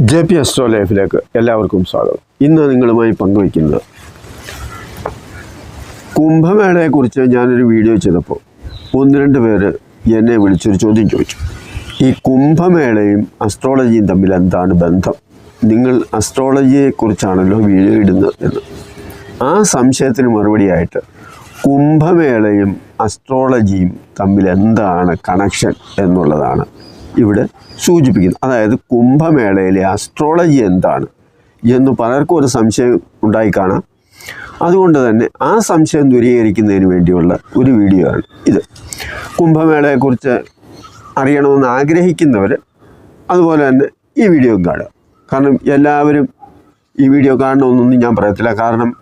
J P astro ലൈഫിലേക്ക് എല്ലാവർക്കും സ്വാഗതം. ഇന്ന് നിങ്ങളുമായി പങ്കുവയ്ക്കുന്നത് കുംഭമേളയെക്കുറിച്ച് ഞാനൊരു വീഡിയോ ചെയ്തപ്പോൾ ഒന്ന് രണ്ട് പേര് എന്നെ വിളിച്ചൊരു ചോദ്യം ചോദിച്ചു. ഈ കുംഭമേളയും അസ്ട്രോളജിയും തമ്മിൽ എന്താണ് ബന്ധം? നിങ്ങൾ അസ്ട്രോളജിയെക്കുറിച്ചാണല്ലോ വീഡിയോ ഇടുന്നത് എന്ന്. ആ സംശയത്തിന് മറുപടിയായിട്ട് കുംഭമേളയും അസ്ട്രോളജിയും തമ്മിൽ എന്താണ് കണക്ഷൻ എന്നുള്ളതാണ് ഇവിടെ സൂചിപ്പിക്കുന്നു. അതായത് കുംഭമേളയിലെ ആസ്ട്രോളജി എന്താണ് എന്ന് പലർക്കും ഒരു സംശയം ഉണ്ടായി കാണാം. അതുകൊണ്ട് തന്നെ ആ സംശയം ദൂരീകരിക്കുന്നതിന് വേണ്ടിയുള്ള ഒരു വീഡിയോ ആണ് ഇത്. കുംഭമേളയെക്കുറിച്ച് അറിയണമെന്ന് ആഗ്രഹിക്കുന്നവർ അതുപോലെ തന്നെ ഈ വീഡിയോ കാണുക. കാരണം എല്ലാവരും ഈ വീഡിയോ കാണണമെന്നൊന്നും ഞാൻ പറയത്തില്ല. കാരണം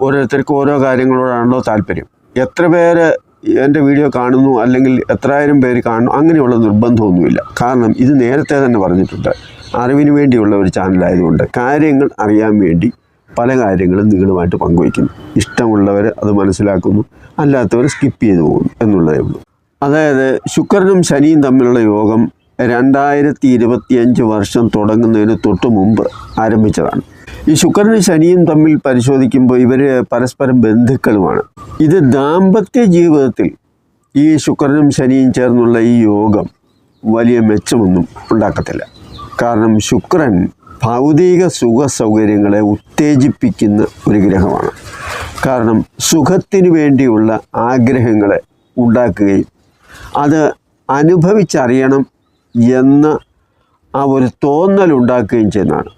ഓരോരുത്തർക്കും ഓരോ കാര്യങ്ങളോടാണല്ലോ താല്പര്യം. എത്ര പേര് എന്റെ വീഡിയോ കാണുന്നു അല്ലെങ്കിൽ എത്രായിരം പേര് കാണുന്നു അങ്ങനെയുള്ള നിർബന്ധമൊന്നുമില്ല. കാരണം ഇത് നേരത്തെ തന്നെ പറഞ്ഞിട്ടുണ്ട്. അറിവിന് വേണ്ടിയുള്ള ഒരു ചാനലായതുകൊണ്ട് കാര്യങ്ങൾ അറിയാൻ വേണ്ടി പല കാര്യങ്ങളും നിങ്ങളുമായിട്ട് പങ്കുവയ്ക്കുന്നു. ഇഷ്ടമുള്ളവർ അത് മനസ്സിലാക്കുന്നു അല്ലാത്തവർ സ്കിപ്പ് ചെയ്തു പോകുന്നു എന്നുള്ളതേ ഉള്ളൂ. അതായത് ശുക്രനും ശനിയും തമ്മിലുള്ള യോഗം രണ്ടായിരത്തി ഇരുപത്തിയഞ്ച് വർഷം തുടങ്ങുന്നതിന് തൊട്ട് മുമ്പ് ആരംഭിച്ചതാണ്. ഈ ശുക്രനും ശനിയും തമ്മിൽ പരിശോധിക്കുമ്പോൾ ഇവർ പരസ്പരം ബന്ധുക്കളുമാണ്. ഇത് ദാമ്പത്യ ജീവിതത്തിൽ ഈ ശുക്രനും ശനിയും ചേർന്നുള്ള ഈ യോഗം വലിയ മെച്ചമൊന്നും ഉണ്ടാക്കത്തില്ല. കാരണം ശുക്രൻ ഭൗതിക സുഖ സൗകര്യങ്ങളെ ഉത്തേജിപ്പിക്കുന്ന ഒരു ഗ്രഹമാണ്. കാരണം സുഖത്തിനു വേണ്ടിയുള്ള ആഗ്രഹങ്ങളെ ഉണ്ടാക്കുകയും അത് അനുഭവിച്ചറിയണം എന്ന ആ ഒരു തോന്നൽ ഉണ്ടാക്കുകയും ചെയ്യുന്നതാണ്.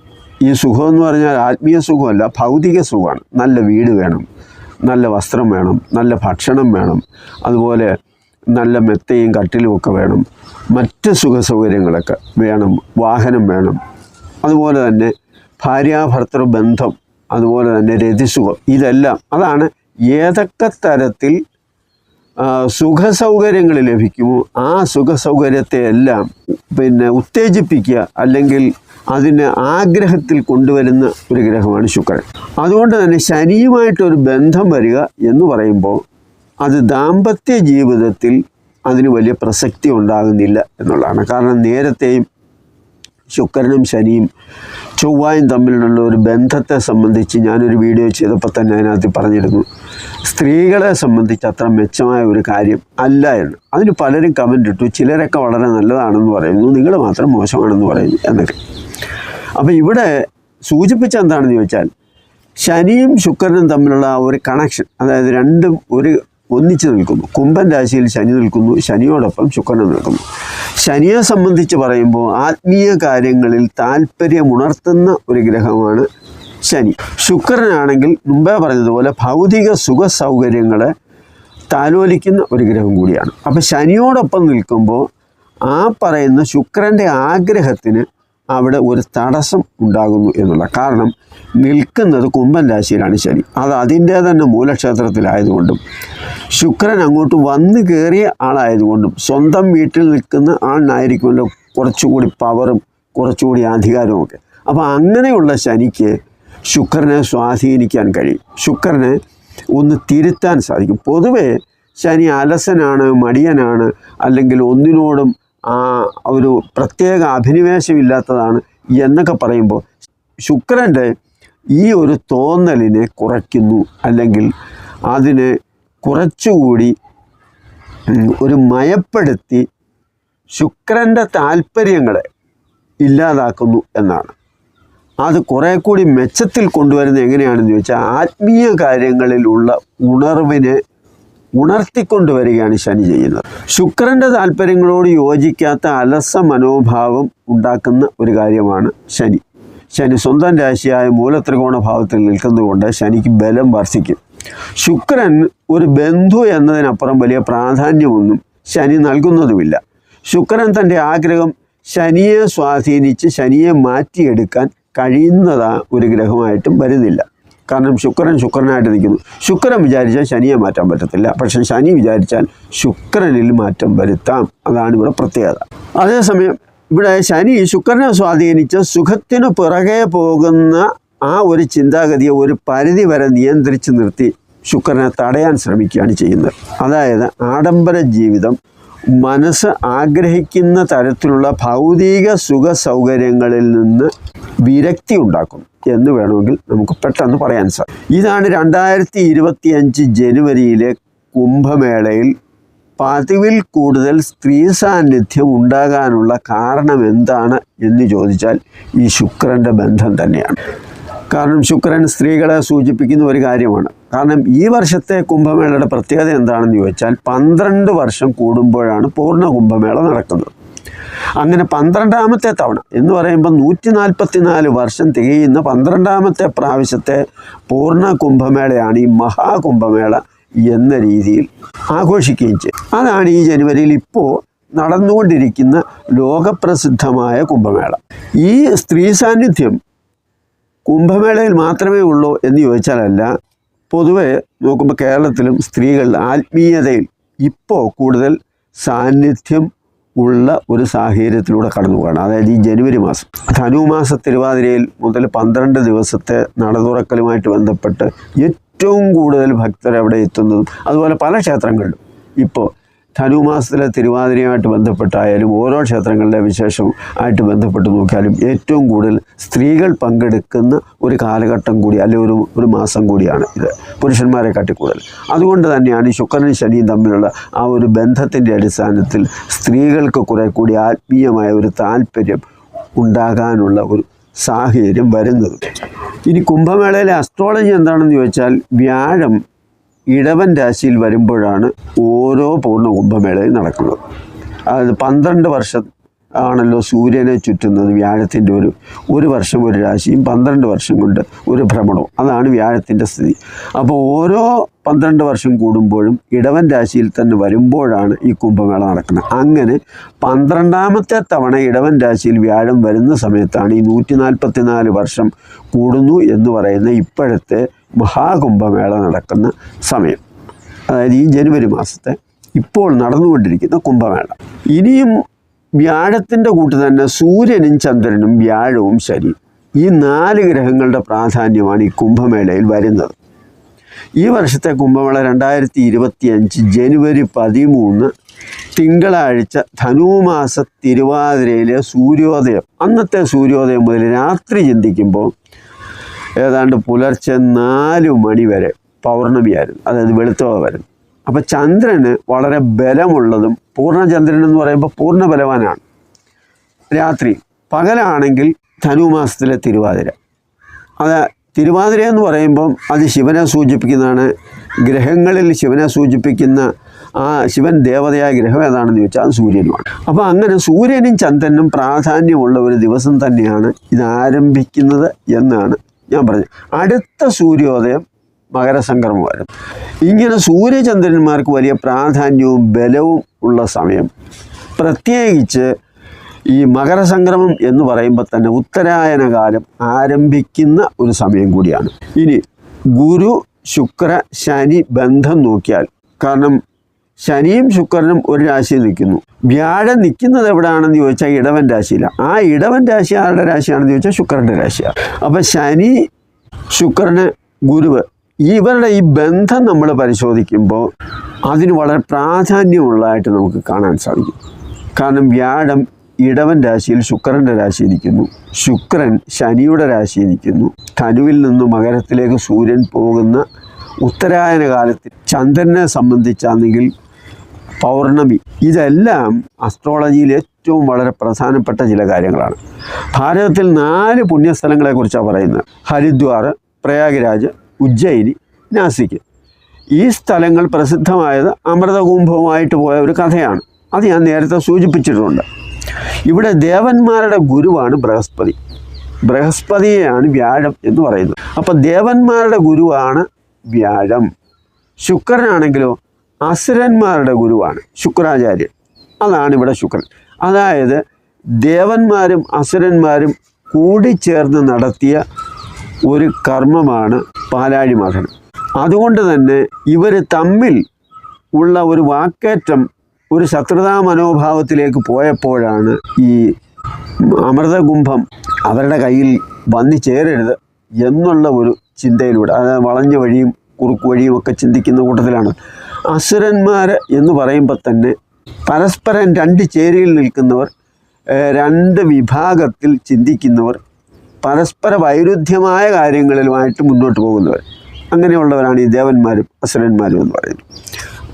ഈ സുഖം എന്ന് പറഞ്ഞാൽ ആത്മീയ സുഖമല്ല ഭൗതിക സുഖമാണ്. നല്ല വീട് വേണം നല്ല വസ്ത്രം വേണം നല്ല ഭക്ഷണം വേണം അതുപോലെ നല്ല മെത്തയും കട്ടിലും ഒക്കെ വേണം മറ്റ് സുഖ സൗകര്യങ്ങളൊക്കെ വേണം വാഹനം വേണം. അതുപോലെ തന്നെ ഭാര്യാഭർത്തൃ ബന്ധം അതുപോലെ തന്നെ രതിസുഖം ഇതെല്ലാം അതാണ് ഏതൊക്കെ തരത്തിൽ സുഖസൗകര്യങ്ങൾ ലഭിക്കുമോ ആ സുഖസൗകര്യത്തെ എല്ലാം പിന്നെ ഉത്തേജിപ്പിക്കുക അല്ലെങ്കിൽ അതിന് ആഗ്രഹത്തിൽ കൊണ്ടുവരുന്ന ഒരു ഗ്രഹമാണ് ശുക്രൻ. അതുകൊണ്ട് തന്നെ ശനിയുമായിട്ടൊരു ബന്ധം വരിക എന്ന് പറയുമ്പോൾ അത് ദാമ്പത്യ ജീവിതത്തിൽ അതിന് വലിയ പ്രസക്തി ഉണ്ടാകുന്നില്ല എന്നുള്ളതാണ്. കാരണം നേരത്തെയും ശുക്രനും ശനിയും ചൊവ്വായും തമ്മിലുള്ള ഒരു ബന്ധത്തെ സംബന്ധിച്ച് ഞാനൊരു വീഡിയോ ചെയ്തപ്പോൾ തന്നെ അതിനകത്ത് പറഞ്ഞിരുന്നു. സ്ത്രീകളെ സംബന്ധിച്ച് അത്ര മെച്ചമായ ഒരു കാര്യം അല്ല എന്ന്. അതിന് പലരും കമന്റ് ഇട്ടു. ചിലരൊക്കെ വളരെ നല്ലതാണെന്ന് പറയുന്നു. നിങ്ങൾ മാത്രം മോശമാണെന്ന് പറയുന്നു എന്നൊക്കെ. അപ്പോൾ ഇവിടെ സൂചിപ്പിച്ച എന്താണെന്ന് ചോദിച്ചാൽ ശനിയും ശുക്രനും തമ്മിലുള്ള ഒരു കണക്ഷൻ അതായത് രണ്ടും ഒരു ഒന്നിച്ച് നിൽക്കുന്നു. കുംഭൻ രാശിയിൽ ശനി നിൽക്കുന്നു ശനിയോടൊപ്പം ശുക്രനും നിൽക്കുന്നു. ശനിയെ സംബന്ധിച്ച് പറയുമ്പോൾ ആത്മീയ കാര്യങ്ങളിൽ താല്പര്യമുണർത്തുന്ന ഒരു ഗ്രഹമാണ് ശനി. ശുക്രനാണെങ്കിൽ മുമ്പേ പറഞ്ഞതുപോലെ ഭൗതിക സുഖ സൗകര്യങ്ങളെ താലോലിക്കുന്ന ഒരു ഗ്രഹം കൂടിയാണ്. അപ്പോൾ ശനിയോടൊപ്പം നിൽക്കുമ്പോൾ ആ പറയുന്ന ശുക്രന്റെ ആഗ്രഹത്തിന് അവിടെ ഒരു തടസ്സം ഉണ്ടാകുന്നു എന്നുള്ള കാരണം നിൽക്കുന്നത് കുംഭൻ രാശിയിലാണ് ശനി. അത് അതിന്റെ തന്നെ മൂലക്ഷേത്രത്തിലായതുകൊണ്ടും ശുക്രൻ അങ്ങോട്ട് വന്നു കയറിയ ആളായതുകൊണ്ടും സ്വന്തം വീട്ടിൽ നിൽക്കുന്ന ആളിനായിരിക്കുമല്ലോ കുറച്ചുകൂടി പവറും കുറച്ചുകൂടി അധികാരവും ഒക്കെ. അപ്പോൾ അങ്ങനെയുള്ള ശനിക്ക് ശുക്രനെ സ്വാധീനിക്കാൻ കഴിയും. ശുക്രനെ ഒന്ന് തിരുത്താൻ സാധിക്കും. പൊതുവേ ശനി അലസനാണ് മടിയനാണ് അല്ലെങ്കിൽ ഒന്നിനോടും ഒരു പ്രത്യേക അഭിനിവേശമില്ലാത്തതാണ് എന്നൊക്കെ പറയുമ്പോൾ ശുക്രന്റെ ഈ ഒരു തോന്നലിനെ കുറയ്ക്കുന്നു അല്ലെങ്കിൽ അതിനെ കുറച്ചുകൂടി ഒരു മയപ്പെടുത്തി ശുക്രന്റെ താല്പര്യങ്ങളെ ഇല്ലാതാക്കുന്നു എന്നാണ്. അത് കുറേ കൂടി മെച്ചത്തിൽ കൊണ്ടുവരുന്നത് എങ്ങനെയാണെന്ന് ചോദിച്ചാൽ ആത്മീയ കാര്യങ്ങളിലുള്ള ഉണർവിനെ ഉണർത്തിക്കൊണ്ടുവരികയാണ് ശനി ചെയ്യുന്നത്. ശുക്രന്റെ താല്പര്യങ്ങളോട് യോജിക്കാത്ത അലസ മനോഭാവം ഉണ്ടാക്കുന്ന ഒരു കാര്യമാണ് ശനി. ശനി സ്വന്തം രാശിയായ മൂലത്രികോണ ഭാവത്തിൽ നിൽക്കുന്നതുകൊണ്ട് ശനിക്ക് ബലം വർദ്ധിക്കും. ശുക്രൻ ഒരു ബന്ധു എന്നതിനപ്പുറം വലിയ പ്രാധാന്യമൊന്നും ശനി നൽകുന്നതുമില്ല. ശുക്രൻ തന്റെ ആഗ്രഹം ശനിയെ സ്വാധീനിച്ച് ശനിയെ മാറ്റിയെടുക്കാൻ കഴിയുന്നതാ ഒരു ഗ്രഹമായിട്ടും വരുന്നില്ല. കാരണം ശുക്രൻ ശുക്രനായിട്ട് നിൽക്കുന്നു. ശുക്രൻ വിചാരിച്ചാൽ ശനിയെ മാറ്റാൻ പറ്റത്തില്ല. പക്ഷെ ശനി വിചാരിച്ചാൽ ശുക്രനിൽ മാറ്റം വരുത്താം. അതാണ് ഇവിടെ പ്രത്യേകത. അതേസമയം ഇവിടെ ശനി ശുക്രനെ സ്വാധീനിച്ച് സുഖത്തിന് പിറകെ പോകുന്ന ആ ഒരു ചിന്താഗതിയെ ഒരു പരിധി വരെ നിയന്ത്രിച്ച് നിർത്തി ശുക്രനെ തടയാൻ ശ്രമിക്കുകയാണ് ചെയ്യുന്നത്. അതായത് ആഡംബര ജീവിതം മനസ്സ് ആഗ്രഹിക്കുന്ന തരത്തിലുള്ള ഭൗതിക സുഖ സൗകര്യങ്ങളിൽ നിന്ന് വിരക്തി ഉണ്ടാക്കും എന്ന് വേണമെങ്കിൽ നമുക്ക് പെട്ടെന്ന് പറയാൻ സാധിക്കും ഇതാണ് രണ്ടായിരത്തി ഇരുപത്തി അഞ്ച് ജനുവരിയിലെ കുംഭമേളയിൽ പതിവിൽ കൂടുതൽ സ്ത്രീ സാന്നിധ്യം ഉണ്ടാകാനുള്ള കാരണം എന്താണ് എന്ന് ചോദിച്ചാൽ ഈ ശുക്രന്റെ ബന്ധം തന്നെയാണ്. കാരണം ശുക്രൻ സ്ത്രീകളെ സൂചിപ്പിക്കുന്ന ഒരു കാര്യമാണ്. കാരണം ഈ വർഷത്തെ കുംഭമേളയുടെ പ്രത്യേകത എന്താണെന്ന് ചോദിച്ചാൽ പന്ത്രണ്ട് വർഷം കൂടുമ്പോഴാണ് പൂർണ കുംഭമേള നടക്കുന്നത്. അങ്ങനെ പന്ത്രണ്ടാമത്തെ തവണ എന്ന് പറയുമ്പോൾ നൂറ്റി നാൽപ്പത്തി നാല് വർഷം തികയുന്ന പന്ത്രണ്ടാമത്തെ പ്രാവശ്യത്തെ പൂർണ കുംഭമേളയാണ് ഈ മഹാകുംഭമേള എന്ന രീതിയിൽ ആഘോഷിക്കുകയും ചെയ്യും. അതാണ് ഈ ജനുവരിയിൽ ഇപ്പോൾ നടന്നുകൊണ്ടിരിക്കുന്ന ലോകപ്രസിദ്ധമായ കുംഭമേള. ഈ സ്ത്രീ സാന്നിധ്യം കുംഭമേളയിൽ മാത്രമേ ഉള്ളൂ എന്ന് ചോദിച്ചാലല്ല പൊതുവെ നോക്കുമ്പോൾ കേരളത്തിലും സ്ത്രീകൾ ആത്മീയതയിൽ ഇപ്പോൾ കൂടുതൽ സാന്നിധ്യം ഉള്ള ഒരു സാഹചര്യത്തിലൂടെ കടന്നു പോകണം അതായത് ഈ ജനുവരി മാസം. ധനുമാസ തിരുവാതിരയിൽ മുതൽ പന്ത്രണ്ട് ദിവസത്തെ നട തുറക്കലുമായിട്ട് ബന്ധപ്പെട്ട് ഏറ്റവും കൂടുതൽ ഭക്തർ അവിടെ എത്തുന്നതും അതുപോലെ പല ക്ഷേത്രങ്ങളിലും. ഇപ്പോൾ ധനുമാസത്തിലെ തിരുവാതിരയുമായിട്ട് ബന്ധപ്പെട്ടായാലും ഓരോ ക്ഷേത്രങ്ങളുടെ വിശേഷവും ആയിട്ട് ബന്ധപ്പെട്ട് നോക്കിയാലും ഏറ്റവും കൂടുതൽ സ്ത്രീകൾ പങ്കെടുക്കുന്ന ഒരു കാലഘട്ടം കൂടി അല്ലെങ്കിൽ ഒരു ഒരു മാസം കൂടിയാണ് ഇത് പുരുഷന്മാരെ കാട്ടി കൂടുതൽ. അതുകൊണ്ട് തന്നെയാണ് ശുക്രനും ശനിയും തമ്മിലുള്ള ആ ഒരു ബന്ധത്തിന്റെ അടിസ്ഥാനത്തിൽ സ്ത്രീകൾക്ക് കുറെ കൂടി ആത്മീയമായ ഒരു താല്പര്യം ഉണ്ടാകാനുള്ള ഒരു സാഹചര്യം വരുന്നത്. ഇനി കുംഭമേളയിലെ അസ്ട്രോളജി എന്താണെന്ന് ചോദിച്ചാൽ വ്യാഴം ഇടവൻ രാശിയിൽ വരുമ്പോഴാണ് ഓരോ പൂർണ കുംഭമേളയും നടക്കുന്നത്. അതായത് പന്ത്രണ്ട് വർഷം ആണല്ലോ സൂര്യനെ ചുറ്റുന്നത് വ്യാഴത്തിന്റെ ഒരു ഒരു വർഷം ഒരു രാശിയും പന്ത്രണ്ട് വർഷം കൊണ്ട് ഒരു ഭ്രമണവും. അതാണ് വ്യാഴത്തിന്റെ സ്ഥിതി. അപ്പോൾ ഓരോ പന്ത്രണ്ട് വർഷം കൂടുമ്പോഴും ഇടവൻ രാശിയിൽ തന്നെ വരുമ്പോഴാണ് ഈ കുംഭമേള നടക്കുന്നത്. അങ്ങനെ പന്ത്രണ്ടാമത്തെ തവണ ഇടവൻ രാശിയിൽ വ്യാഴം വരുന്ന സമയത്താണ് ഈ നൂറ്റി നാൽപ്പത്തി നാല് വർഷം കൂടുന്നു എന്ന് പറയുന്ന ഇപ്പോഴത്തെ മഹാകുംഭമേള നടക്കുന്ന സമയം. അതായത് ഈ ജനുവരി മാസത്തെ ഇപ്പോൾ നടന്നുകൊണ്ടിരിക്കുന്ന കുംഭമേള. ഇനിയും വ്യാഴത്തിന്റെ കൂട്ട് തന്നെ സൂര്യനും ചന്ദ്രനും വ്യാഴവും ശരി ഈ നാല് ഗ്രഹങ്ങളുടെ പ്രാധാന്യമാണ് ഈ കുംഭമേളയിൽ വരുന്നത്. ഈ വർഷത്തെ കുംഭമേള രണ്ടായിരത്തി ഇരുപത്തി അഞ്ച് ജനുവരി പതിമൂന്ന് തിങ്കളാഴ്ച ധനുമാസ തിരുവാതിരയിലെ സൂര്യോദയം. അന്നത്തെ സൂര്യോദയം മുതൽ രാത്രി ചിന്തിക്കുമ്പോൾ ഏതാണ്ട് പുലർച്ചെ നാല് മണി വരെ പൗർണമിയായിരുന്നു അതായത് വെളുത്തവ വരും. അപ്പോൾ ചന്ദ്രന് വളരെ ബലമുള്ളതും പൂർണചന്ദ്രൻ എന്ന് പറയുമ്പോൾ പൂർണ ബലവാനാണ് രാത്രി പകലാണെങ്കിൽ ധനുമാസത്തിലെ തിരുവാതിര. അത് തിരുവാതിര എന്ന് പറയുമ്പം അത് ശിവനെ സൂചിപ്പിക്കുന്നതാണ്. ഗ്രഹങ്ങളിൽ ശിവനെ സൂചിപ്പിക്കുന്ന ആ ശിവൻ ദേവതയായ ഗ്രഹം ഏതാണെന്ന് ചോദിച്ചാൽ അത് സൂര്യനുമാണ്. അപ്പോൾ അങ്ങനെ സൂര്യനും ചന്ദ്രനും പ്രാധാന്യമുള്ള ഒരു ദിവസം തന്നെയാണ് ഇത് ആരംഭിക്കുന്നത് എന്നാണ് ഞാൻ പറഞ്ഞു. അടുത്ത സൂര്യോദയം മകരസംക്രമമായിരുന്നു. ഇങ്ങനെ സൂര്യചന്ദ്രന്മാർക്ക് വലിയ പ്രാധാന്യവും ബലവും ഉള്ള സമയം. പ്രത്യേകിച്ച് ഈ മകരസംക്രമം എന്ന് പറയുമ്പോൾ തന്നെ ഉത്തരായന കാലം ആരംഭിക്കുന്ന ഒരു സമയം കൂടിയാണ്. ഇനി ഗുരു ശുക്ര ശനി ബന്ധം നോക്കിയാൽ കാരണം ശനിയും ശുക്രനും ഒരു രാശിയിൽ നിൽക്കുന്നു. വ്യാഴം നിൽക്കുന്നത് എവിടെയാണെന്ന് ചോദിച്ചാൽ ഇടവൻ രാശിയിലാണ്. ആ ഇടവൻ രാശി ആരുടെ രാശിയാണെന്ന് ചോദിച്ചാൽ ശുക്രന്റെ രാശിയാണ്. അപ്പം ശനി ശുക്രന് ഗുരുവ് ഇവരുടെ ഈ ബന്ധം നമ്മൾ പരിശോധിക്കുമ്പോൾ അതിന് വളരെ പ്രാധാന്യമുള്ളതായിട്ട് നമുക്ക് കാണാൻ സാധിക്കും. കാരണം വ്യാഴം ഇടവൻ രാശിയിൽ ശുക്രന്റെ രാശി ഇരിക്കുന്നു ശുക്രൻ ശനിയുടെ രാശി ഇരിക്കുന്നു ധനുവിൽ നിന്ന് മകരത്തിലേക്ക് സൂര്യൻ പോകുന്ന ഉത്തരായന കാലത്തിൽ ചന്ദ്രനെ സംബന്ധിച്ചാണെങ്കിൽ പൗർണമി. ഇതെല്ലാം അസ്ട്രോളജിയിൽ ഏറ്റവും വളരെ പ്രധാനപ്പെട്ട ചില കാര്യങ്ങളാണ്. ഭാരതത്തിൽ നാല് പുണ്യസ്ഥലങ്ങളെക്കുറിച്ചാണ് പറയുന്നത്. ഹരിദ്വാർ പ്രയാഗ്രാജ് ഉജ്ജയിനി നാസിക്. ഈ സ്ഥലങ്ങൾ പ്രസിദ്ധമായത് അമൃതകുംഭവുമായിട്ട് പോയ ഒരു കഥയാണ്. അത് ഞാൻ നേരത്തെ സൂചിപ്പിച്ചിട്ടുണ്ട്. ഇവിടെ ദേവന്മാരുടെ ഗുരുവാണ് ബൃഹസ്പതി. ബൃഹസ്പതിയെയാണ് വ്യാഴം എന്ന് പറയുന്നത്. അപ്പം ദേവന്മാരുടെ ഗുരുവാണ് വ്യാഴം. ശുക്രനാണെങ്കിലോ അസുരന്മാരുടെ ഗുരുവാണ് ശുക്രാചാര്യൻ. അതാണ് ഇവിടെ ശുക്രൻ. അതായത് ദേവന്മാരും അസുരന്മാരും കൂടിച്ചേർന്ന് നടത്തിയ ഒരു കർമ്മമാണ് പാലാഴി മഥനം അതുകൊണ്ട് തന്നെ ഇവർ തമ്മിൽ ഉള്ള ഒരു വാക്കേറ്റം ഒരു ശത്രുതാ മനോഭാവത്തിലേക്ക് പോയപ്പോഴാണ് ഈ അമൃതകുംഭം അവരുടെ കയ്യിൽ വന്നു ചേരരുത് എന്നുള്ള ഒരു ചിന്തയിലൂടെ അതായത് വളഞ്ഞ വഴിയും കുറുക്കു വഴിയും ഒക്കെ ചിന്തിക്കുന്ന കൂട്ടത്തിലാണ്. അസുരന്മാർ എന്ന് പറയുമ്പോൾ തന്നെ പരസ്പരം രണ്ട് ചേരിയിൽ നിൽക്കുന്നവർ രണ്ട് വിഭാഗത്തിൽ ചിന്തിക്കുന്നവർ പരസ്പര വൈരുദ്ധ്യമായ കാര്യങ്ങളിലുമായിട്ട് മുന്നോട്ട് പോകുന്നവർ. അങ്ങനെയുള്ളവരാണ് ഈ ദേവന്മാരും അസുരന്മാരും എന്ന് പറയുന്നത്.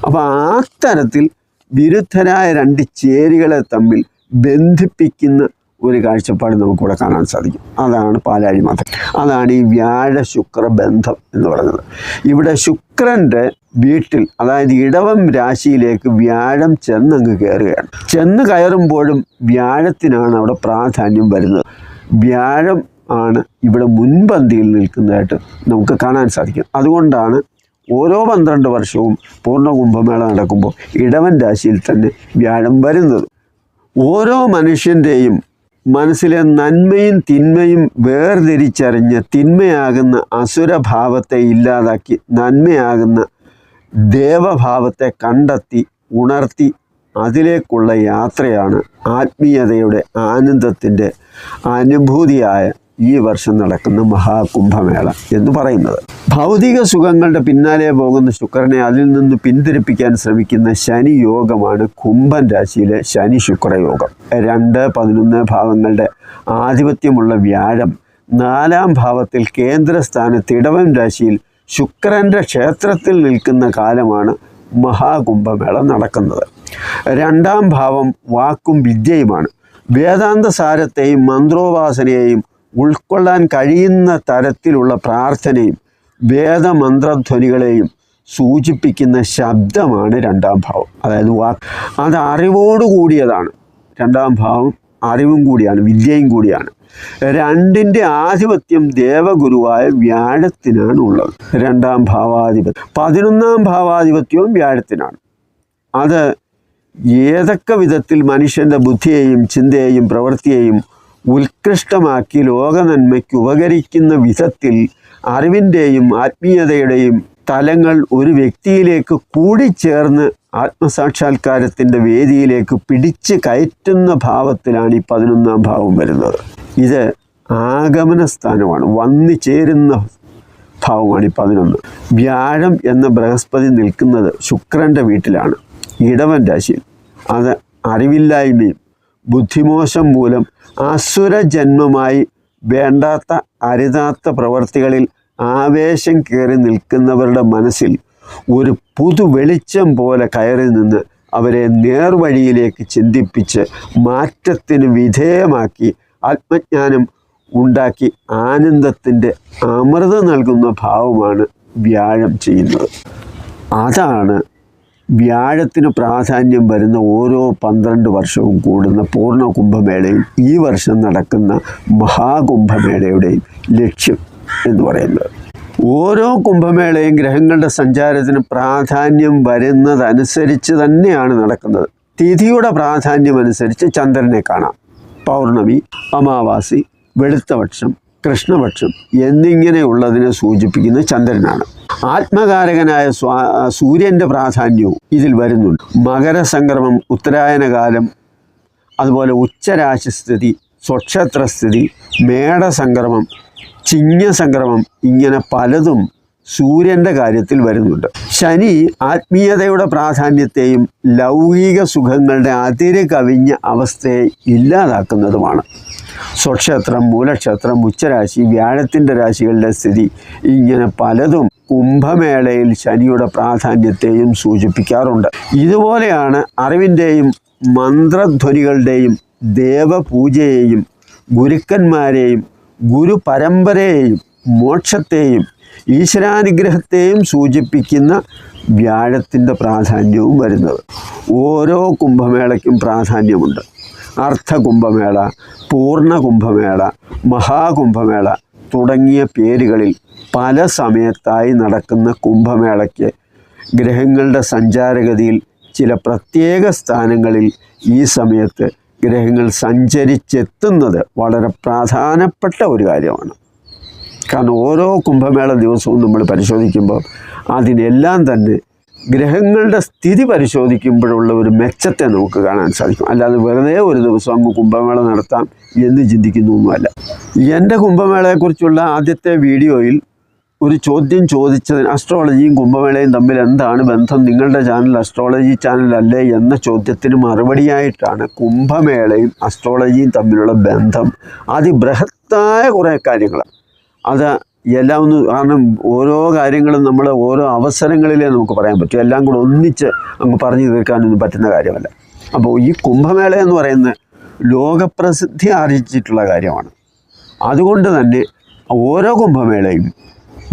അപ്പോൾ ആ തരത്തിൽ വിരുദ്ധരായ രണ്ട് ചേരികളെ തമ്മിൽ ബന്ധിപ്പിക്കുന്ന ഒരു കാഴ്ചപ്പാട് നമുക്കിവിടെ കാണാൻ സാധിക്കും. അതാണ് പാലാഴി മാത്രം. അതാണ് ഈ വ്യാഴ ശുക്ര ബന്ധം എന്ന് പറയുന്നത്. ഇവിടെ ശുക്രന്റെ വീട്ടിൽ അതായത് ഇടവം രാശിയിലേക്ക് വ്യാഴം ചെന്നങ്ങ് കയറുകയാണ്. ചെന്ന് കയറുമ്പോഴും വ്യാഴത്തിനാണ് അവിടെ പ്രാധാന്യം വരുന്നത്. വ്യാഴം ആണ് ഇവിടെ മുൻപന്തിയിൽ നിൽക്കുന്നതായിട്ട് നമുക്ക് കാണാൻ സാധിക്കും. അതുകൊണ്ടാണ് ഓരോ പന്ത്രണ്ട് വർഷവും പൂർണ കുംഭമേള നടക്കുമ്പോൾ ഇടവൻ രാശിയിൽ തന്നെ വ്യാഴം വരുന്നത്. ഓരോ മനുഷ്യന്റെയും മനസ്സിലെ നന്മയും തിന്മയും വേർതിരിച്ചറിഞ്ഞ് തിന്മയാകുന്ന അസുരഭാവത്തെ ഇല്ലാതാക്കി നന്മയാകുന്ന ദേവഭാവത്തെ കണ്ടെത്തി ഉണർത്തി അതിലേക്കുള്ള യാത്രയാണ് ആത്മീയതയുടെ ആനന്ദത്തിന്റെ അനുഭൂതിയായ ഈ വർഷം നടക്കുന്ന മഹാകുംഭമേള എന്ന് പറയുന്നത്. ഭൗതിക സുഖങ്ങളുടെ പിന്നാലെ പോകുന്ന ശുക്രനെ അതിൽ നിന്ന് പിന്തിരിപ്പിക്കാൻ ശ്രമിക്കുന്ന ശനി യോഗമാണ് കുംഭൻ രാശിയിലെ ശനി ശുക്രയോഗം. രണ്ട് പതിനൊന്ന് ഭാവങ്ങളുടെ ആധിപത്യമുള്ള വ്യാഴം. നാലാം ഭാവത്തിൽ കേന്ദ്രസ്ഥാനത്ത് ഇടവൻ രാശിയിൽ ശുക്രന്റെ ക്ഷേത്രത്തിൽ നിൽക്കുന്ന കാലമാണ് മഹാകുംഭമേള നടക്കുന്നത്. രണ്ടാം ഭാവം വാക്കും വിദ്യയുമാണ്. വേദാന്ത സാരത്തെയും മന്ത്രോപാസനയെയും ഉൾക്കൊള്ളാൻ കഴിയുന്ന തരത്തിലുള്ള പ്രാർത്ഥനയും വേദമന്ത്രധ്വനികളെയും സൂചിപ്പിക്കുന്ന ശബ്ദമാണ് രണ്ടാം ഭാവം. അതായത് വാക്ക് അത് അറിവോട് കൂടിയതാണ്. രണ്ടാം ഭാവം അറിവും കൂടിയാണ് വിദ്യയും കൂടിയാണ്. രണ്ടിന്റെ ആധിപത്യം ദേവഗുരുവായ വ്യാഴത്തിനാണ് ഉള്ളത്. രണ്ടാം ഭാവാധിപത്യം പതിനൊന്നാം ഭാവാധിപത്യവും വ്യാഴത്തിനാണ്. അത് ഏതൊക്കെ വിധത്തിൽ മനുഷ്യന്റെ ബുദ്ധിയെയും ചിന്തയെയും പ്രവൃത്തിയെയും ഉത്കൃഷ്ടമാക്കി ലോകനന്മയ്ക്ക് ഉപകരിക്കുന്ന വിധത്തിൽ അറിവിന്റെയും ആത്മീയതയുടെയും തലങ്ങൾ ഒരു വ്യക്തിയിലേക്ക് കൂടിച്ചേർന്ന് ആത്മസാക്ഷാത്കാരത്തിന്റെ വേദിയിലേക്ക് പിടിച്ച് കയറ്റുന്ന ഭാവത്തിലാണ് ഈ പതിനൊന്നാം ഭാവം വരുന്നത്. ഇത് ആഗമന സ്ഥാനമാണ് വന്നു ചേരുന്ന ഭാവമാണ് ഈ പതിനൊന്ന്. വ്യാഴം എന്ന ബൃഹസ്പതി നിൽക്കുന്നത് ശുക്രന്റെ വീട്ടിലാണ് ഇടവൻ രാശിയിൽ. അത് അറിവില്ലായ്മയും ബുദ്ധിമോശം മൂലം അസുര ജന്മമായി വേണ്ടാത്ത അരുതാത്ത പ്രവർത്തികളിൽ ആവേശം കയറി നിൽക്കുന്നവരുടെ മനസ്സിൽ ഒരു പുതു വെളിച്ചം പോലെ കയറി നിന്ന് അവരെ നേർവഴിയിലേക്ക് ചിന്തിപ്പിച്ച് മാറ്റത്തിന് വിധേയമാക്കി ആത്മജ്ഞാനം ഉണ്ടാക്കി ആനന്ദത്തിന്റെ അമൃത നൽകുന്ന ഭാവമാണ് വ്യാഴം ചെയ്യുന്നത്. അതാണ് വ്യാഴത്തിന് പ്രാധാന്യം വരുന്ന ഓരോ പന്ത്രണ്ട് വർഷവും കൂടുന്ന പൂർണ കുംഭമേളയും ഈ വർഷം നടക്കുന്ന മഹാകുംഭമേളയുടെയും ലക്ഷ്യം എന്ന് പറയുന്നത്. ഓരോ കുംഭമേളയും ഗ്രഹങ്ങളുടെ സഞ്ചാരത്തിന് പ്രാധാന്യം വരുന്നതനുസരിച്ച് തന്നെയാണ് നടക്കുന്നത്. തിഥിയുടെ പ്രാധാന്യം അനുസരിച്ച് ചന്ദ്രനെ കാണാം. പൗർണമി അമാവാസി വെളുത്തപക്ഷം കൃഷ്ണപക്ഷം എന്നിങ്ങനെയുള്ളതിനെ സൂചിപ്പിക്കുന്ന ചന്ദ്രനാണ്. ആത്മകാരകനായ സൂര്യന്റെ പ്രാധാന്യവും ഇതിൽ വരുന്നുണ്ട്. മകരസംക്രമം ഉത്തരായനകാലം അതുപോലെ ഉച്ചരാശിസ്ഥിതി സ്വക്ഷേത്രസ്ഥിതി മേടസംക്രമം ചിങ്ങസംക്രമം ഇങ്ങനെ പലതും സൂര്യന്റെ കാര്യത്തിൽ വരുന്നുണ്ട്. ശനി ആത്മീയതയുടെ പ്രാധാന്യത്തെയും ലൗകിക സുഖങ്ങളുടെ അതിര് കവിഞ്ഞ അവസ്ഥയെ ഇല്ലാതാക്കുന്നതുമാണ്. സ്വക്ഷേത്രം മൂലക്ഷേത്രം ഉച്ചരാശി വ്യാഴത്തിന്റെ രാശികളുടെ സ്ഥിതി ഇങ്ങനെ പലതും കുംഭമേളയിൽ ശനിയുടെ പ്രാധാന്യത്തെയും സൂചിപ്പിക്കാറുണ്ട്. ഇതുപോലെയാണ് അറിവിന്റെയും മന്ത്രധ്വനികളുടെയും ദേവപൂജയെയും ഗുരുക്കന്മാരെയും ഗുരുപരമ്പരയെയും മോക്ഷത്തെയും ഈശ്വരാനുഗ്രഹത്തെയും സൂചിപ്പിക്കുന്ന വ്യാഴത്തിന്റെ പ്രാധാന്യവും വരുന്നത്. ഓരോ കുംഭമേളയ്ക്കും പ്രാധാന്യമുണ്ട്. അർദ്ധകുംഭമേള പൂർണ കുംഭമേള മഹാകുംഭമേള തുടങ്ങിയ പേരുകളിൽ പല സമയത്തായി നടക്കുന്ന കുംഭമേളയ്ക്ക് ഗ്രഹങ്ങളുടെ സഞ്ചാരഗതിയിൽ ചില പ്രത്യേക സ്ഥാനങ്ങളിൽ ഈ സമയത്ത് ഗ്രഹങ്ങൾ സഞ്ചരിച്ചെത്തുന്നത് വളരെ പ്രധാനപ്പെട്ട ഒരു കാര്യമാണ്. കാരണം ഓരോ കുംഭമേള ദിവസവും നമ്മൾ പരിശോധിക്കുമ്പോൾ അതിനെല്ലാം തന്നെ ഗ്രഹങ്ങളുടെ സ്ഥിതി പരിശോധിക്കുമ്പോഴുള്ള ഒരു മെച്ചത്തെ നമുക്ക് കാണാൻ സാധിക്കും. അല്ലാതെ വെറുതെ ഒരു ദിവസം അങ്ങ് കുംഭമേള നടത്താം എന്ന് ചിന്തിക്കുന്നൊന്നുമല്ല. എന്റെ കുംഭമേളയെക്കുറിച്ചുള്ള ആദ്യത്തെ വീഡിയോയിൽ ഒരു ചോദ്യം ചോദിച്ചതിന് അസ്ട്രോളജിയും കുംഭമേളയും തമ്മിൽ എന്താണ് ബന്ധം? നിങ്ങളുടെ ചാനൽ അസ്ട്രോളജി ചാനലല്ലേ എന്ന ചോദ്യത്തിന് മറുപടിയായിട്ടാണ് കുംഭമേളയും അസ്ട്രോളജിയും തമ്മിലുള്ള ബന്ധം. അതിബൃഹത്തായ കുറേ കാര്യങ്ങൾ അത് എല്ലാം ഒന്ന് കാരണം ഓരോ കാര്യങ്ങളും നമ്മൾ ഓരോ അവസരങ്ങളിലേ നമുക്ക് പറയാൻ പറ്റും. എല്ലാം കൂടെ ഒന്നിച്ച് അങ്ങ് പറഞ്ഞു തീർക്കാനൊന്നും പറ്റുന്ന കാര്യമല്ല. അപ്പോൾ ഈ കുംഭമേള എന്ന് പറയുന്നത് ലോകപ്രസിദ്ധി ആർജിച്ചിട്ടുള്ള കാര്യമാണ്. അതുകൊണ്ട് തന്നെ ഓരോ കുംഭമേളയും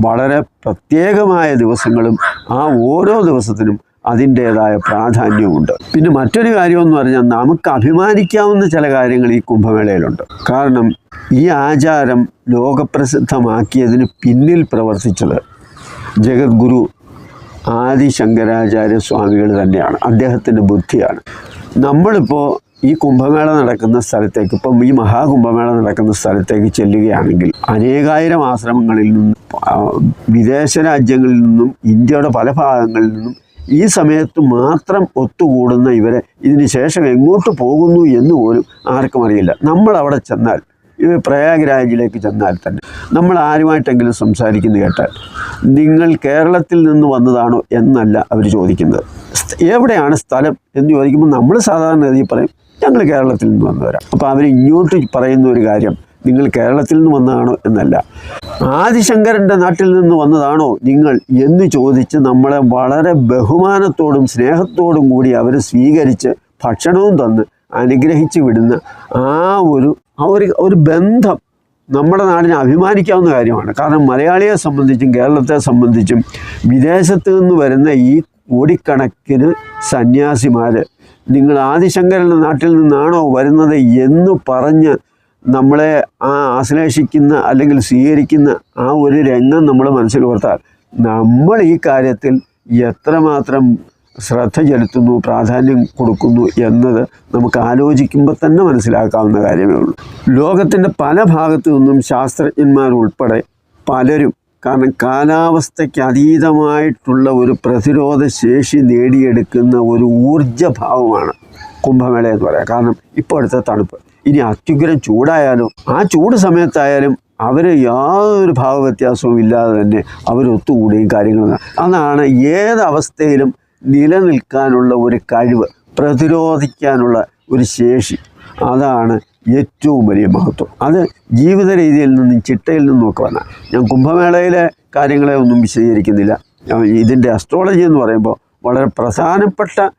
വളരെ പ്രത്യേകമായ ദിവസങ്ങളും ആ ഓരോ ദിവസത്തിനും അതിന്റേതായ പ്രാധാന്യമുണ്ട്. പിന്നെ മറ്റൊരു കാര്യമെന്ന് പറഞ്ഞാൽ നമുക്ക് അഭിമാനിക്കാവുന്ന ചില കാര്യങ്ങൾ ഈ കുംഭമേളയിലുണ്ട്. കാരണം ഈ ആചാരം ലോകപ്രസിദ്ധമാക്കിയതിന് പിന്നിൽ പ്രവർത്തിച്ചത് ജഗദ്ഗുരു ആദിശങ്കരാചാര്യ സ്വാമികൾ തന്നെയാണ്. അദ്ദേഹത്തിന്റെ ബുദ്ധിയാണ്. നമ്മളിപ്പോൾ ഈ കുംഭമേള നടക്കുന്ന സ്ഥലത്തേക്ക് ഇപ്പം ഈ മഹാകുംഭമേള നടക്കുന്ന സ്ഥലത്തേക്ക് ചെല്ലുകയാണെങ്കിൽ അനേകായിരം ആശ്രമങ്ങളിൽ നിന്നും വിദേശ രാജ്യങ്ങളിൽ നിന്നും ഇന്ത്യയുടെ പല ഭാഗങ്ങളിൽ നിന്നും ഈ സമയത്ത് മാത്രം ഒത്തുകൂടുന്ന ഇവരെ ഇതിന് ശേഷം എങ്ങോട്ട് പോകുന്നു എന്ന് പോലും ആർക്കും അറിയില്ല. നമ്മൾ അവിടെ ചെന്നാൽ ഈ പ്രയാഗ്രാജിലേക്ക് ചെന്നാൽ തന്നെ നമ്മൾ ആരുമായിട്ടെങ്കിലും സംസാരിക്കുന്നു കേട്ടാൽ നിങ്ങൾ കേരളത്തിൽ നിന്ന് വന്നതാണോ എന്നല്ല അവർ ചോദിക്കുന്നത്. എവിടെയാണ് സ്ഥലം എന്ന് ചോദിക്കുമ്പോൾ നമ്മൾ സാധാരണ ഗതിയിൽ പറയും ഞങ്ങൾ കേരളത്തിൽ നിന്ന് വന്നവരാണ് അപ്പോൾ അവർ ഇങ്ങോട്ട് പറയുന്ന ഒരു കാര്യം നിങ്ങൾ കേരളത്തിൽ നിന്ന് വന്നതാണോ എന്നല്ല. ആദിശങ്കരന്റെ നാട്ടിൽ നിന്ന് വന്നതാണോ നിങ്ങൾ എന്ന് ചോദിച്ച് നമ്മളെ വളരെ ബഹുമാനത്തോടും സ്നേഹത്തോടും കൂടി അവർ സ്വീകരിച്ച് ഭക്ഷണവും തന്ന് അനുഗ്രഹിച്ച് വിടുന്ന ആ ഒരു ആ ഒരു ഒരു ബന്ധം നമ്മുടെ നാടിനെ അഭിമാനിക്കാവുന്ന കാര്യമാണ്. കാരണം മലയാളിയെ സംബന്ധിച്ചും കേരളത്തെ സംബന്ധിച്ചും വിദേശത്ത് നിന്ന് വരുന്ന ഈ കോടിക്കണക്കിന് സന്യാസിമാർ നിങ്ങൾ ആദിശങ്കരന്റെ നാട്ടിൽ നിന്നാണോ വരുന്നത് എന്ന് പറഞ്ഞ് നമ്മളെ ആ ആശ്ലേഷിക്കുന്ന അല്ലെങ്കിൽ സ്വീകരിക്കുന്ന ആ ഒരു രംഗം നമ്മൾ മനസ്സിൽ ഓർത്താൽ നമ്മൾ ഈ കാര്യത്തിൽ എത്രമാത്രം ശ്രദ്ധ ചെലുത്തുന്നു പ്രാധാന്യം കൊടുക്കുന്നു എന്നത് നമുക്ക് ആലോചിക്കുമ്പോൾ തന്നെ മനസ്സിലാക്കാവുന്ന കാര്യമേ ഉള്ളൂ. ലോകത്തിന്റെ പല ഭാഗത്തു നിന്നും ശാസ്ത്രജ്ഞന്മാരുൾപ്പെടെ പലരും കാരണം കാലാവസ്ഥയ്ക്ക് അതീതമായിട്ടുള്ള ഒരു പ്രതിരോധ ശേഷി നേടിയെടുക്കുന്ന ഒരു ഊർജഭാവമാണ് കുംഭമേള എന്ന് പറയാം. കാരണം ഇപ്പോഴത്തെ തണുപ്പ്. ഇനി അത്യുഗ്രം ചൂടായാലും ആ ചൂട് സമയത്തായാലും അവർ യാതൊരു ഭാവവ്യത്യാസവും ഇല്ലാതെ തന്നെ അവരൊത്തുകൂടിയും കാര്യങ്ങൾ അതാണ് ഏത് അവസ്ഥയിലും നിലനിൽക്കാനുള്ള ഒരു കഴിവ് പ്രതിരോധിക്കാനുള്ള ഒരു ശേഷി. അതാണ് ഏറ്റവും വലിയ മഹത്വം. അത് ജീവിത രീതിയിൽ നിന്നും ചിട്ടയിൽ നിന്നും ഒക്കെ വന്നാൽ. ഞാൻ കുംഭമേളയിലെ കാര്യങ്ങളെ ഒന്നും വിശദീകരിക്കുന്നില്ല. ഇതിന്റെ അസ്ട്രോളജി എന്ന് പറയുമ്പോൾ വളരെ പ്രധാനപ്പെട്ട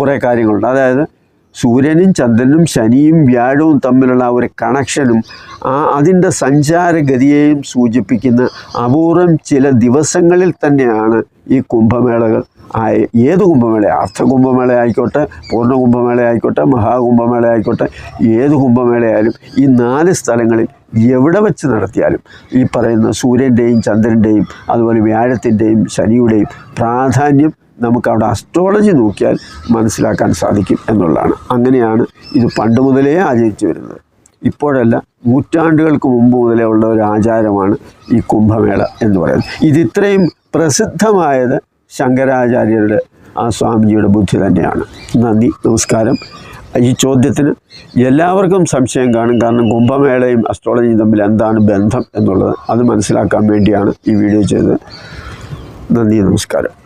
കുറേ കാര്യങ്ങളുണ്ട്. അതായത് സൂര്യനും ചന്ദ്രനും ശനിയും വ്യാഴവും തമ്മിലുള്ള ഒരു കണക്ഷനും ആ അതിന്റെ സഞ്ചാരഗതിയെയും സൂചിപ്പിക്കുന്ന അപൂർവം ചില ദിവസങ്ങളിൽ തന്നെയാണ് ഈ കുംഭമേളകൾ ആയ. ഏത് കുംഭമേള? അർത്ഥ കുംഭമേള ആയിക്കോട്ടെ പൂർണ കുംഭമേള ആയിക്കോട്ടെ മഹാകുംഭമേള ആയിക്കോട്ടെ ഏത് കുംഭമേളയായാലും ഈ നാല് സ്ഥലങ്ങളിൽ എവിടെ വെച്ച് നടത്തിയാലും ഈ പറയുന്ന സൂര്യന്റെയും ചന്ദ്രന്റെയും അതുപോലെ വ്യാഴത്തിന്റെയും ശനിയുടെയും പ്രാധാന്യം നമുക്ക് അവിടെ അസ്ട്രോളജി നോക്കിയാൽ മനസ്സിലാക്കാൻ സാധിക്കും എന്നുള്ളതാണ്. അങ്ങനെയാണ് ഇത് പണ്ട് മുതലേ ആചരിച്ചു വരുന്നത്. ഇപ്പോഴല്ല നൂറ്റാണ്ടുകൾക്ക് മുമ്പ് മുതലേ ഉള്ള ഒരു ആചാരമാണ് ഈ കുംഭമേള എന്ന് പറയുന്നത്. ഇത് ഇത്രയും പ്രസിദ്ധമായത് ശങ്കരാചാര്യരുടെ ആ സ്വാമിജിയുടെ ബുദ്ധി തന്നെയാണ്. നന്ദി നമസ്കാരം. ഈ ചോദ്യത്തിന് എല്ലാവർക്കും സംശയം കാണും. കാരണം കുംഭമേളയും അസ്ട്രോളജിയും തമ്മിൽ എന്താണ് ബന്ധം എന്നുള്ളത് അത് മനസ്സിലാക്കാൻ വേണ്ടിയാണ് ഈ വീഡിയോ ചെയ്തത്. നന്ദി നമസ്കാരം.